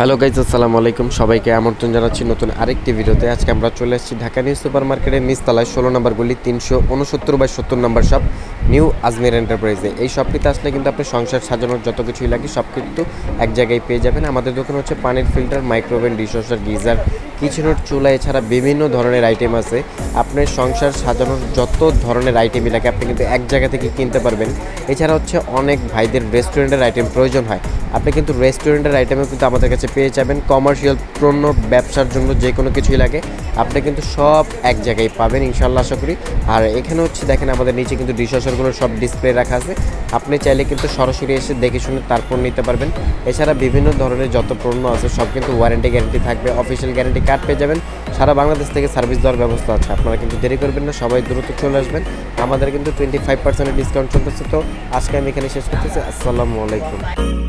Hello guys আসসালামু আলাইকুম। সবাইকে আমন্ত্রণ জানাচ্ছি নতুন আরেকটি ভিডিওতে। আজকে আমরা চলে এসেছি ঢাকা নিউ সুপার মার্কেটের নিচতলায়, ষোলো নম্বর গুলি, তিনশো উনসত্তর বাই সত্তর নম্বর শপ, নিউ আজমির এন্টারপ্রাইজে। এই শপটিতে আসলে কিন্তু আপনি সংসার সাজানোর যত কিছুই লাগে সব কিন্তু এক জায়গায় পেয়ে যাবেন। আমাদের দোকানে হচ্ছে পানির ফিল্টার, মাইক্রোওভেন, ডিশওয়াশার, গিজার কিচেনের চুলা, এছাড়া বিভিন্ন ধরনের আইটেম আছে। আপনার সংসার সাজানোর যত ধরনের আইটেমই লাগে আপনি কিন্তু এক জায়গা থেকে কিনতে পারবেন। এছাড়া হচ্ছে অনেক ভাইদের রেস্টুরেন্টের আইটেম প্রয়োজন হয়। আপনি কিন্তু রেস্টুরেন্টের আইটেমও কিন্তু আমাদের কাছে পেয়ে যাবেন। কমার্শিয়াল পণ্য, ব্যবসার জন্য যে কোনো কিছুই লাগে। আপনি কিন্তু সব এক জায়গায় পাবেন ইনশাল্লাহ আশা করি। আর এখানে হচ্ছে দেখেন আমাদের নিচে কিন্তু ডিশওয়াশারগুলো সব ডিসপ্লে রাখা আছে। আপনি চাইলে কিন্তু সরাসরি এসে দেখে শুনে তারপর নিতে পারবেন। এছাড়া বিভিন্ন ধরনের যত পণ্য আছে, সব কিন্তু ওয়ারেন্টি গ্যারেন্টি থাকবে, অফিসিয়াল গ্যারেন্টি কার্ড পেয়ে যাবেন। সারা বাংলাদেশ থেকে সার্ভিস দেওয়ার ব্যবস্থা আছে, আপনারা কিন্তু দেরি করবেন না, সবাই দ্রুত চলে আসবেন। আমাদের কিন্তু টোয়েন্টি ফাইভ পার্সেন্টের ডিসকাউন্ট চলতেছে, তো আজকে আমি এখানে শেষ করতেছি, আসসালামু আলাইকুম।